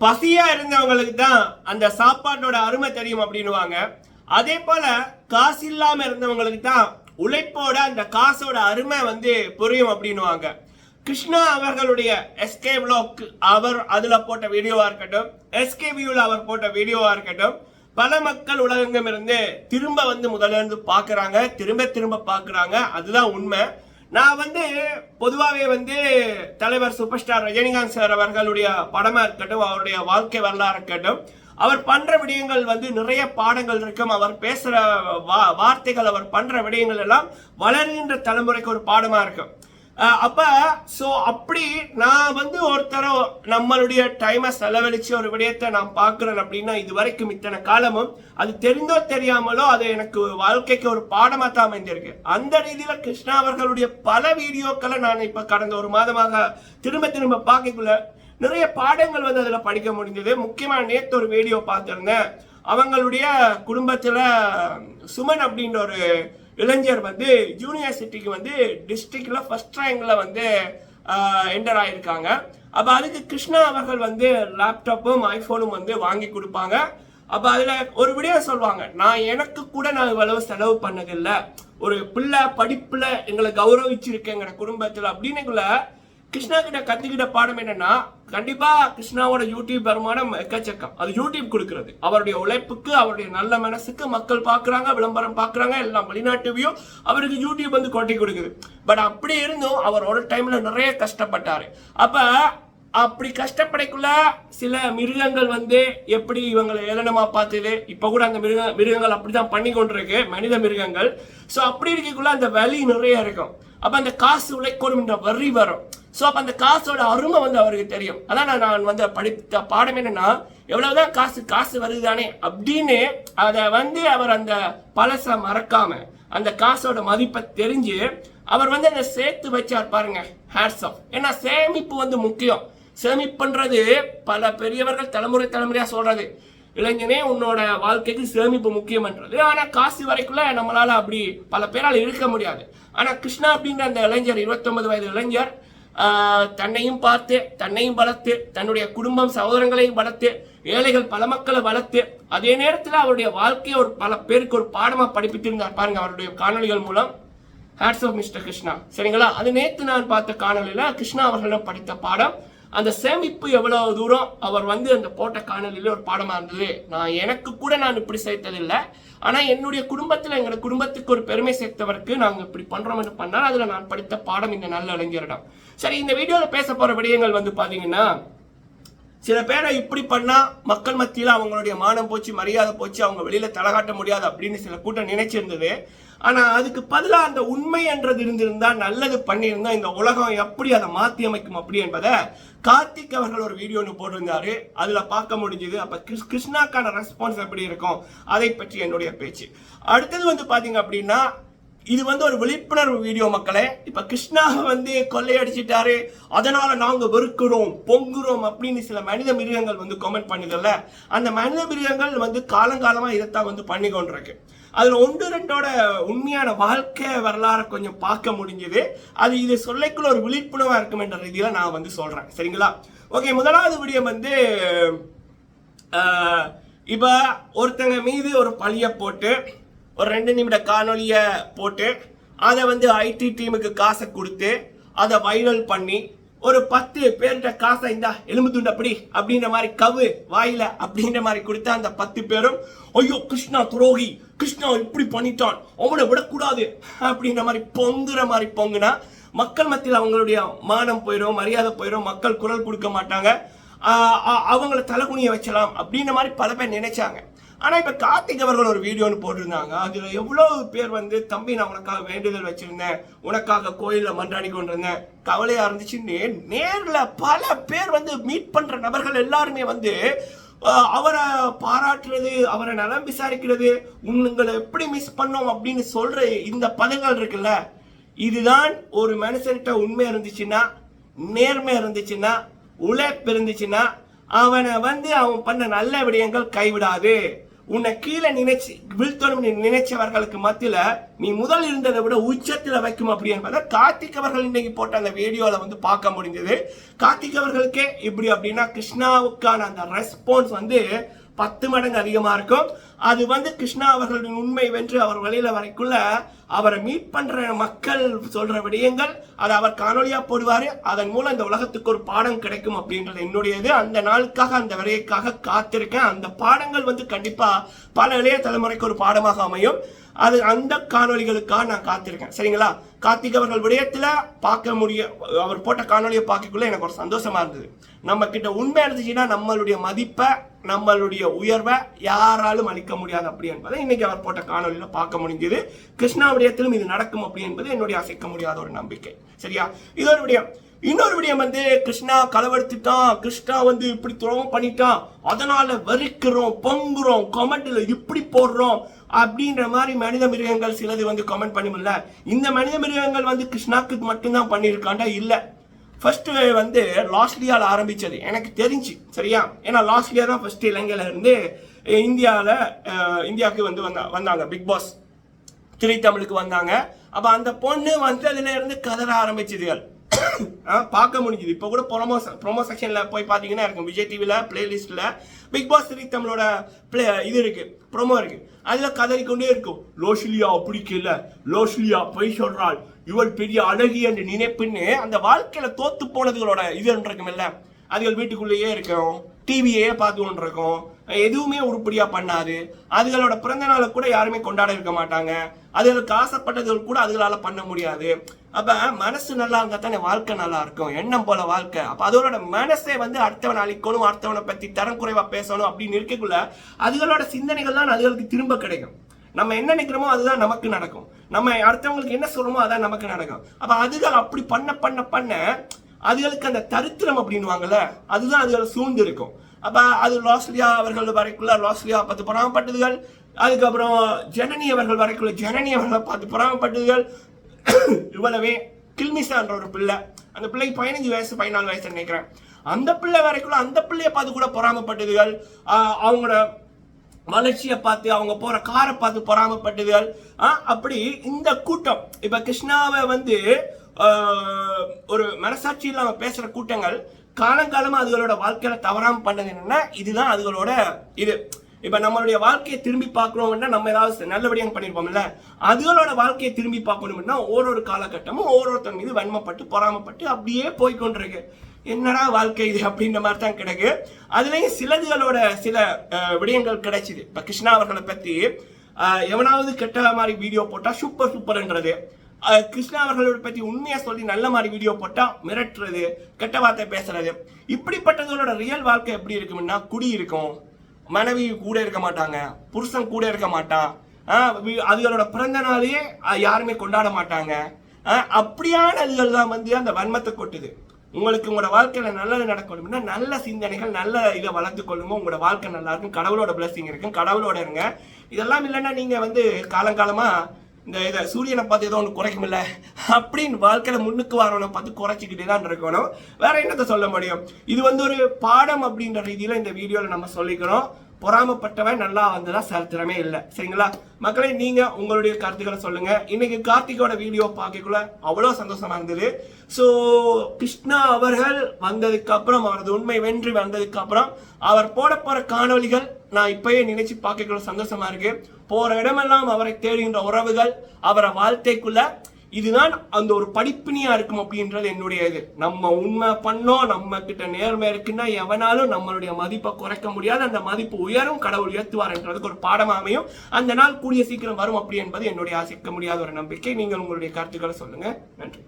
பசியா இருந்தவங்களுக்கு தான் அந்த சாப்பாட்டோட அருமை தெரியும் அப்படின்னுவாங்க. அதே போல காசு இல்லாம இருந்தவங்களுக்கு தான் உழைப்போட அந்த காசோட அருமை வந்து புரியும் அப்படின்னுவாங்க. கிருஷ்ணா அவர்களுடைய எஸ்கே பிளாக் அவர் அதுல போட்ட வீடியோவா இருக்கட்டும் எஸ்கே வியூல அவர் போட்ட வீடியோவா இருக்கட்டும் பல மக்கள் உலகங்கம் இருந்து திரும்ப வந்து முதல்ல இருந்து பாக்குறாங்க திரும்ப திரும்ப பாக்குறாங்க. அதுதான் உண்மை. நான் வந்து பொதுவாகவே வந்து தலைவர் சூப்பர் ஸ்டார் ரஜினிகாந்த் சார் அவர்களுடைய படமாக இருக்கட்டும் அவருடைய வாழ்க்கை வரலாறு இருக்கட்டும் அவர் பண்ணுற விடயங்கள் வந்து நிறைய பாடங்கள் இருக்கும். அவர் பேசுகிற வா- வார்த்தைகள் அவர் பண்ணுற விடயங்கள் எல்லாம் வளர்கின்ற தலைமுறைக்கு ஒரு பாடமாக இருக்கும். அப்ப சோ அப்படி நான் வந்து ஒருத்தர நம்மளுடைய டைமை செலவழிச்சு ஒரு விடயத்தை நான் பார்க்குறேன் அப்படின்னா இது வரைக்கும் இத்தனை காலமும் அது தெரிந்தோ தெரியாமலோ அது எனக்கு வாழ்க்கைக்கு ஒரு பாடமா தான் அமைந்திருக்கு. அந்த ரீதியில கிருஷ்ணா அவர்களுடைய பல வீடியோக்களை நான் இப்ப கடந்த ஒரு மாதமாக திரும்ப திரும்ப பார்க்கக்குள்ள நிறைய பாடங்கள் வந்து அதுல படிக்க முடிஞ்சது. முக்கியமா நேத்து ஒரு வீடியோ பார்த்திருந்தேன். அவங்களுடைய குடும்பத்துல சுமன் அப்படின்ற ஒரு இளைஞர் வந்து யூனிவர்சிட்டிக்கு வந்து டிஸ்ட்ரிக்டில் ஃபர்ஸ்ட் ரேங்கில் வந்து என்டர் ஆகியிருக்காங்க அப்போ அதுக்கு கிருஷ்ணா அவர்கள் வந்து லேப்டாப்பும் ஐஃபோனும் வந்து வாங்கி கொடுப்பாங்க. அப்போ அதில் ஒரு விடியோ சொல்லுவாங்க நான் எனக்கு கூட நான் இவ்வளவு செலவு பண்ணதில்ல. ஒரு பிள்ளை படிப்பில் எங்களை கௌரவிச்சிருக்கேங்கிற குடும்பத்தில் அப்படின்னுக்குள்ள கிருஷ்ணா கிட்ட கத்துக்கிட்ட பாடம் என்னன்னா கண்டிப்பா கிருஷ்ணாவோட யூடியூப் வருமானம் எக்கச்சக்கம். அது யூடியூப் கொடுக்கறது. அவருடைய உழைப்புக்கு அவருடைய நல்ல மனசுக்கு மக்கள் பாக்குறாங்க விளம்பரம் பாக்குறாங்க எல்லாம் வெளிநாட்டுவையும் அவருக்கு யூடியூப் வந்து கொட்டி கொடுக்குது. பட் அப்படி இருந்தும் அவர் ஒரு டைம்ல நிறைய கஷ்டப்பட்டாரு. அப்ப அப்படி கஷ்டப்படைக்குள்ள சில மிருகங்கள் வந்து எப்படி இவங்களை ஏளனமா பார்த்தது? இப்ப கூட அந்த மிருக மிருகங்கள் அப்படிதான் பண்ணி கொண்டிருக்கு மனித மிருகங்கள். ஸோ அப்படி இருக்கக்குள்ள அந்த வலி நிறைய இருக்கும். அப்ப அந்த காசு உழைக்கணும் என்ற வரி வரும். ஸோ அப்போ அந்த காசோட அருமை வந்து அவருக்கு தெரியும். அதான் நான் நான் வந்து படித்த பாடம் என்னென்னா எவ்வளோதான் காசு காசு வருதுதானே அப்படின்னு அதை வந்து அவர் அந்த பழசை மறக்காம அந்த காசோட மதிப்பை தெரிஞ்சு அவர் வந்து அதை சேர்த்து வச்சார் பாருங்க ஹேட்ஸ் ஆஃப் ஏன்னா சேமிப்பு வந்து முக்கியம். சேமிப்புன்றது பல பெரியவர்கள் தலைமுறை தலைமுறையாக சொல்கிறது இளைஞனே உன்னோட வாழ்க்கைக்கு சேமிப்பு முக்கியம்ன்றது. ஆனால் காசு வரைக்குள்ள நம்மளால் அப்படி பல பேரால் இருக்க முடியாது. ஆனால் கிருஷ்ணா அப்படின்ற அந்த இளைஞர் 29 வயது இளைஞர் தன்னையும் பார்த்து தன்னையும் வளர்த்து தன்னுடைய குடும்பம் சகோதரங்களையும் வளர்த்து ஏழைகள் பல மக்களை வளர்த்து அதே நேரத்தில் அவருடைய வாழ்க்கையை ஒரு பல பேருக்கு ஒரு பாடமாக படிப்பித்திருந்தார் பாருங்க அவருடைய காணொளிகள் மூலம். ஹேட்ஸ் ஆஃப் மிஸ்டர் கிருஷ்ணா சரிங்களா? அது நேற்று நான் பார்த்த காணொலியில் கிருஷ்ணா அவர்களிடம் படித்த பாடம். அந்த சேமிப்பு எவ்வளவு தூரம் அவர் வந்து அந்த போட்ட காணொலியில் ஒரு பாடமாக இருந்தது? நான் எனக்கு கூட நான் இப்படி சேர்த்ததில்லை. ஆனா என்னுடைய குடும்பத்துல எங்களோட குடும்பத்துக்கு ஒரு பெருமை சேர்த்தவருக்கு நாங்க இப்படி பண்றோம் என்று பண்ணால் அதுல நான் படித்த பாடம் இந்த நல்ல இளைஞரிடம். சரி இந்த வீடியோவில் பேச போற விடயங்கள் வந்து பாத்தீங்கன்னா சில பேரை இப்படி பண்ணா மக்கள் மத்தியில் அவங்களுடைய மானம் போச்சு மரியாதை போச்சு அவங்க வெளியில தலகாட்ட முடியாது அப்படின்னு சில கூட்டம் நினைச்சிருந்தது. ஆனா அதுக்கு பதிலா அந்த உண்மை என்றது இருந்திருந்தா நல்லது பண்ணியிருந்தா இந்த உலகம் எப்படி அதை மாத்தி அமைக்கும் அப்படி என்பதை கார்த்திக் அவர்கள் ஒரு வீடியோ ஒன்று போட்டிருந்தாரு. அதுல பார்க்க முடிஞ்சது. அப்ப கிருஷ்- கிருஷ்ணாக்கான ரெஸ்பான்ஸ் எப்படி இருக்கும்? அதை பற்றி என்னுடைய பேச்சு. அடுத்தது வந்து பாத்தீங்க அப்படின்னா இது வந்து ஒரு விழிப்புணர்வு வீடியோ மக்களே. இப்ப கிருஷ்ணாவை வந்து கொள்ளையடிச்சிட்டாரு. அதனால நாங்க வெறுக்கிறோம் பொங்குறோம் அப்படின்னு சில மனித மிருகங்கள் வந்து கமெண்ட் பண்ணுதல்ல. அந்த மனித மிருகங்கள் வந்து காலங்காலமா இதைத்தான் வந்து பண்ணி கொண்டிருக்கு. அதுல ஒன்று ரெண்டோட உண்மையான வாழ்க்கை வரலாறை கொஞ்சம் பார்க்க முடிஞ்சது. அது இது சொல்லைக்குள்ள ஒரு விழிப்புணர்வா இருக்கும் என்ற ரீதியில நான் வந்து சொல்றேன். சரிங்களா? ஓகே முதலாவது விடியம் வந்து இப்போ இப்ப ஒருத்தங்க மீது ஒரு பழிய போட்டு ஒரு ரெண்டு நிமிட காணொலியை போட்டு அதை வந்து ஐடி டீமுக்கு காசை கொடுத்து அதை வைரல் பண்ணி ஒரு பத்து பேர்கிட்ட காசை இந்தா எலும்பு துண்டு அப்படி அப்படின்ற மாதிரி கவு வாயில அப்படின்ற மாதிரி கொடுத்த அந்த பத்து பேரும் ஐயோ கிருஷ்ணா துரோகி கிருஷ்ணா இப்படி பண்ணிட்டான் அவனை விடக்கூடாது அப்படின்ற மாதிரி பொங்குற மாதிரி பொங்குனா மக்கள் மத்தியில் அவங்களுடைய மானம் போயிடும் மரியாதை போயிடும் மக்கள் குரல் கொடுக்க மாட்டாங்க. அவங்கள தலைகுனிய வச்சலாம் அப்படின்ற மாதிரி பல பேர் நினைச்சாங்க. ஆனால் இப்போ கார்த்திக் அவர்கள் ஒரு வீடியோன்னு போட்டிருந்தாங்க. அதில் எவ்வளோ பேர் வந்து தம்பி நான் உனக்காக வேண்டுதல் வச்சுருந்தேன். உனக்காக கோயிலில் மன்றாடி கொண்டிருந்தேன். கவலையாக இருந்துச்சுன்னு நேரில் பல பேர் வந்து மீட் பண்ணுற நபர்கள் எல்லாருமே வந்து அவரை பாராட்டுறது அவரை நலம் விசாரிக்கிறது உங்களை எப்படி மிஸ் பண்ணோம்? அப்படின்னு சொல்கிற இந்த பதங்கள் இருக்குல்ல இதுதான் ஒரு மனுஷன்கிட்ட உண்மை இருந்துச்சுன்னா நேர்மை இருந்துச்சுன்னா உழைப்பு இருந்துச்சுன்னா அவனை வந்து அவன் பண்ண நல்ல விடயங்கள் கைவிடாது. உன்னை கீழே நினைச்சு வீழ்த்தணும் நினைச்சவர்களுக்கு மத்தியில் நீ முதல் இருந்ததை விட உச்சத்தில் வைக்கும் அப்படி என்பதை கார்த்திக் அவர்கள் இன்னைக்கு போட்ட அந்த வீடியோவில் வந்து பார்க்க முடிஞ்சது. கார்த்திக் அவர்களுக்கே இப்படி அப்படின்னா கிருஷ்ணாவுக்கான அந்த ரெஸ்பான்ஸ் வந்து பத்து மடங்கு அதிகமாக இருக்கும். அது வந்து கிருஷ்ணா அவர்களின் உண்மை வென்று அவர் வழியில் வரைக்குள்ள அவரை மீட் பண்ற மக்கள் சொல்ற விடயங்கள் அதை அவர் காணொலியா போடுவாரு. அதன் மூலம் இந்த உலகத்துக்கு ஒரு பாடம் கிடைக்கும் அப்படின்றது என்னுடையது. அந்த நாளுக்காக அந்த விடையைக்காக காத்திருக்கேன். அந்த பாடங்கள் வந்து கண்டிப்பா பல இளைய தலைமுறைக்கு ஒரு பாடமாக அமையும். அது அந்த காணொளிகளுக்காக நான் காத்திருக்கேன். சரிங்களா? கார்த்திக் அவர்கள் விடயத்துல பார்க்க முடிய அவர் போட்ட காணொலியை பார்க்கக்குள்ள எனக்கு ஒரு சந்தோஷமா இருந்தது. நம்ம கிட்ட உண்மை இருந்துச்சுன்னா நம்மளுடைய மதிப்பை நம்மளுடைய உயர்வை யாராலும் அளிக்க முடியாது அப்படி என்பதை இன்னைக்கு அவர் போட்ட காணொலியில் பார்க்க முடிஞ்சது. கிருஷ்ணா விடயத்திலும் இது நடக்கும் அப்படி என்பது என்னுடைய அசைக்க முடியாத ஒரு நம்பிக்கை. சரியா? இது ஒரு விடயம். இன்னொரு விடயம் வந்து கிருஷ்ணா களவெடுத்துட்டான் கிருஷ்ணா வந்து இப்படி துரோகம் பண்ணிட்டான். அதனால வெறுக்கிறோம் பொங்குறோம் கமெண்ட்ல இப்படி போடுறோம் அப்படின்ற மாதிரி மனித மிருகங்கள் சிலது வந்து கமெண்ட் பண்ணுமில்ல இந்த மனித மிருகங்கள் வந்து கிருஷ்ணாக்கு மட்டும்தான் பண்ணியிருக்காண்டா? இல்லை. ஃபர்ஸ்ட் வந்து லாஸ்ட்லியால் ஆரம்பிச்சது. எனக்கு தெரிஞ்சு. சரியா? ஏன்னா லாஸ்ட்லியா தான் ஃபர்ஸ்ட் இலங்கையில இருந்து இந்தியாவில் இந்தியாவுக்கு வந்து வந்தா வந்தாங்க. பிக் பாஸ் திரைத்தமிழுக்கு வந்தாங்க. அப்போ அந்த பொண்ணு வந்து அதுல இருந்து கதற ஆரம்பிச்சதுகள். பார்க்க முடிஞ்சுது. இப்போ கூட ப்ரொமோ ப்ரோமோ செக்ஷனில் போய் பார்த்தீங்கன்னா இருக்கும். விஜய் டிவியில் பிளேலிஸ்ட்ல பிக் பாஸ் திரை தமிழோட பிளே இது இருக்கு. ப்ரோமோ இருக்கு. அதில் கதறிக்கொண்டே இருக்கும். லோஷ்லியா பிடிக்கல. லோஷ்லியா பொய் சொல்றாள். இவள் பெரிய அழகி என்று நினைப்புன்னு அந்த வாழ்க்கையில தோத்து போனதுகளோட இது இருக்குமில்ல. அதுகள் வீட்டுக்குள்ளேயே இருக்கும். டிவியே பார்த்து கொண்டு இருக்கும் எதுவுமே உருப்படியாக பண்ணாது. அதுகளோட பிறந்த நாளை கூட யாருமே கொண்டாட இருக்க மாட்டாங்க. அதுகளுக்கு ஆசைப்பட்டதுகள் கூட அதுகளால் பண்ண முடியாது. அப்போ மனசு நல்லா இருந்தால் தானே வாழ்க்கை நல்லா இருக்கும். எண்ணம் போல வாழ்க்கை. அப்போ அதோட மனசை வந்து அடுத்தவன் அழிக்கணும் அடுத்தவனை பற்றி தரம் குறைவாக பேசணும் அப்படின்னு இருக்கக்குள்ள அதுகளோட சிந்தனைகள் தான் அதுகளுக்கு திரும்ப கிடைக்கும். நம்ம என்ன நினைக்கிறோமோ அதுதான் நமக்கு நடக்கும். நம்ம அடுத்தவங்களுக்கு என்ன சொல்கிறோமோ அதான் நமக்கு நடக்கும். அப்போ அதுகள் அப்படி பண்ண பண்ண பண்ண அதுகளுக்கு அந்த தரித்திரம் அப்படின்னுவாங்கல்ல அதுதான் அதுகளை சூழ்ந்து இருக்கும் அப்போ அது லாஸ்லியா அவர்கள் வரைக்குள்ள லாஸ்லியா பார்த்து பொறாமப்பட்டதுகள் அதுக்கப்புறம் ஜனனி அவர்கள் வரைக்குள்ள ஜனனி அவர்களை பார்த்து பொறாமப்பட்டதுகள் இவ்வளவே கில்மிசான்ற ஒரு பிள்ளை அந்த பிள்ளைக்கு பதினஞ்சு வயசு பதினாலு வயசு நினைக்கிறேன். அந்த பிள்ளை வரைக்குள்ள அந்த பிள்ளைய பார்த்து கூட பொறாமப்பட்டதுகள் அவங்களோட வளர்ச்சியை பார்த்து அவங்க போற காரை பார்த்து பொறாமப்பட்டதுகள் அப்படி இந்த கூட்டம் இப்ப கிருஷ்ணாவை வந்து ஒரு மனசாட்சி இல்லாமல் பேசுகிற கூட்டங்கள் காலங்காலமாக அதுகளோட வாழ்க்கையில தவறாமல் பண்ணது என்னென்னா இதுதான் அதுகளோட இது. இப்போ நம்மளுடைய வாழ்க்கையை திரும்பி பார்க்கணும்னா நம்ம ஏதாவது நல்லபடியாக பண்ணியிருப்போம்ல அதுகளோட வாழ்க்கையை திரும்பி பார்க்கணும்னா ஒரு காலகட்டமும் ஒவ்வொருத்தர் மீது வன்மப்பட்டு பொறாமப்பட்டு அப்படியே போய்கொண்டிருக்கு என்னடா வாழ்க்கை இது அப்படின்ற மாதிரி தான் கிடக்கு. அதுலேயும் சிலதுகளோட சில விடயங்கள் கிடைச்சிது. இப்போ கிருஷ்ணா அவர்களை பற்றி எவனாவது கெட்ட மாதிரி வீடியோ போட்டால் சூப்பர் சூப்பர்ன்றது கிருஷ்ணா அவர்களோட பற்றி உண்மையாக சொல்லி நல்ல மாதிரி வீடியோ போட்டால் மிரட்டுறது கெட்ட வார்த்தை பேசுறது. இப்படிப்பட்டதோட ரியல் வாழ்க்கை எப்படி இருக்கும்னா குடி இருக்கும். மனைவி கூட இருக்க மாட்டாங்க. புருஷன் கூட இருக்க மாட்டான் வி- அதுகளோட பிறந்த நாளையே யாருமே கொண்டாட மாட்டாங்க. அப்படியான இதுகள் தான் வந்து அந்த வன்மத்தை கொட்டுது. உங்களுக்கு உங்களோட வாழ்க்கையில நல்லது நடக்கணும்னா நல்ல சிந்தனைகள் நல்ல இதை வளர்த்து கொள்ளுங்க. உங்களோட வாழ்க்கை நல்லா இருக்கும். கடவுளோட பிளஸிங் இருக்கும் கடவுளோட இருங்க. இதெல்லாம் இல்லைன்னா நீங்க வந்து காலங்காலமா இந்த இதை சூரியனை பார்த்து ஏதோ ஒன்று குறைக்குமில்ல அப்படின்னு வாழ்க்கையில் முன்னுக்கு வரவனை பார்த்து குறைச்சிக்கிட்டே தான் இருக்கணும். வேற என்னத்தை சொல்ல முடியும்? இது வந்து ஒரு பாடம் அப்படின்ற ரீதியில் இந்த வீடியோவில் நம்ம சொல்லிக்கிறோம். பொறாமப்பட்டவன் நல்லா வந்ததா சரித்திரமே இல்லை. சரிங்களா? மக்களே நீங்க உங்களுடைய கருத்துக்களை சொல்லுங்க. இன்னைக்கு கார்த்திகோட வீடியோ பார்க்கக்குள்ள அவ்வளோ சந்தோஷமா இருந்தது. ஸோ கிருஷ்ணா அவர்கள் வந்ததுக்கு அப்புறம் அவரது உண்மை வென்று வந்ததுக்கு அப்புறம் அவர் போட போற காணொளிகள் நான் இப்பயே நினைச்சு பார்க்கக்குள்ள சந்தோஷமா இருக்கு. போற இடமெல்லாம் அவரை தேடுகின்ற உறவுகள் அவரை வாழ்க்கைக்குள்ள இதுதான் அந்த ஒரு படிப்பினியா இருக்கும் அப்படின்றது என்னுடைய இது. நம்ம உண்மை பண்ணோம் நம்ம கிட்ட நேர்மை இருக்குன்னா எவனாலும் நம்மளுடைய மதிப்பை குறைக்க முடியாது. அந்த மதிப்பு உயரும் கடவுள் உயர்த்துவார்ன்றதுக்கு ஒரு பாடமாக அமையும். அந்த நாள் கூடிய சீக்கிரம் வரும் அப்படி என்பது என்னுடைய ஆசிக்க முடியாத ஒரு நம்பிக்கை. நீங்கள் உங்களுடைய கருத்துக்களை சொல்லுங்க. நன்றி.